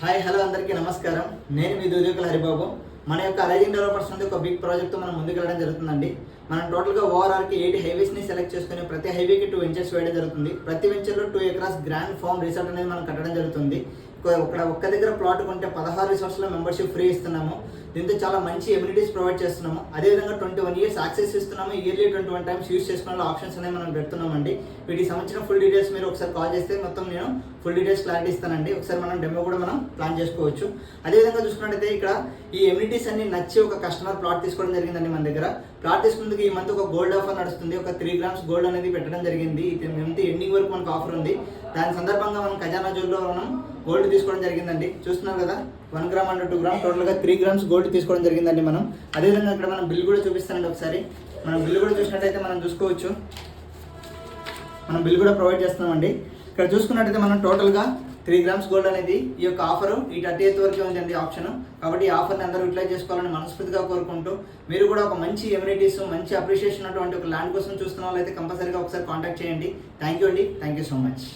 Hi hello అందరికీ నమస్కారం. నేను మీ దుర్యోగుల హరిబాబు. మన యొక్క రైజింగ్ డెవలపర్స్ నుండి ఒక బిగ్ ప్రాజెక్ట్ మనం ముందుకు వెళ్ళడం జరుగుతుందండి. మనం టోటల్గా ఓవరాల్కి ఎయిట్ హైవేస్ని సెలెక్ట్ చేసుకుని ప్రతి హైవేకి టూ వెంచర్స్ వేయడం జరుగుతుంది. ప్రతి వెంచర్లో two acres grand farm resort అనేది మనం కట్టడం జరుగుతుంది. ఇక్కడ ఒక్క దగ్గర ప్లాట్ కొంటే పదహారు రిసార్ట్స్లో మెంబర్షిప్ ఫ్రీ ఇస్తున్నాము. దీంతో చాలా మంచి ఎమ్యూనిటీస్ ప్రొవైడ్ చేస్తున్నాము. అదేవిధంగా ట్వంటీ వన్ ఇయర్స్ యాక్సెస్ ఇస్తున్నాము. Yearly twenty one times use చేసుకునే ఆప్షన్స్ అనేవి మనం పెడుతున్నామండి. వీటికి సంబంధించిన ఫుల్ డీటెయిల్స్ మీరు ఒకసారి కాల్ చేస్తే మొత్తం నేను ఫుల్ డీటెయిల్స్ క్లారిటీ ఇస్తానండి. ఒకసారి మనం డెమో కూడా మనం ప్లాన్ చేసుకోవచ్చు. అదేవిధంగా చూసుకున్నట్టయితే ఇక్కడ ఈ ఎమ్యూనిటీస్ అన్ని నచ్చి ఒక కస్టమర్ ప్లాట్ తీసుకోవడం జరిగిందండి మన దగ్గర. ప్లాట్ తీసుకున్నందుకు ఈ మంత్ ఒక గోల్డ్ ఆఫర్ నడుస్తుంది. ఒక త్రీ గ్రామ్స్ గోల్డ్ అనేది పెట్టడం జరిగింది. ఇది మంత్ ఎండింగ్ వరకు మనకు ఆఫర్ ఉంది. దాని సందర్భంగా మనం ఖజానా జోల్లో మనం గోల్డ్ తీసుకోవడం జరిగిందండి. చూస్తున్నారు కదా? One gram and two gram టోటల్గా త్రీ గ్రామ్స్ గోల్డ్ తీసుకోవడం జరిగిందండి మనం. అదేవిధంగా ఇక్కడ మనం బిల్ కూడా చూపిస్తానండి ఒకసారి. మనం బిల్ కూడా చూసినట్టయితే మనం చూసుకోవచ్చు. మనం బిల్ కూడా ప్రొవైడ్ చేస్తున్నామండి. ఇక్కడ చూసుకున్నట్టయితే మనం టోటల్గా త్రీ గ్రామ్స్ గోల్డ్ అనేది ఈ యొక్క ఆఫర్ ఈ థర్టీ ఎయిత్ వరకు ఉందండి ఆప్షన్ కాబట్టి ఈ ఆఫర్ని అందరూ యూటిలైజ్ చేసుకోవాలని మనస్ఫూర్తిగా కోరుకుంటూ మీరు కూడా ఒక మంచి ఎమ్యూనిటీస్ మంచి అప్రిషియేషన్ అటువంటి ఒక ల్యాండ్ కోసం చూస్తున్న వాళ్ళైతే కంపల్సరీగా ఒకసారి కాంటాక్ట్ చేయండి. థ్యాంక్ యూ అండి. Thank you so much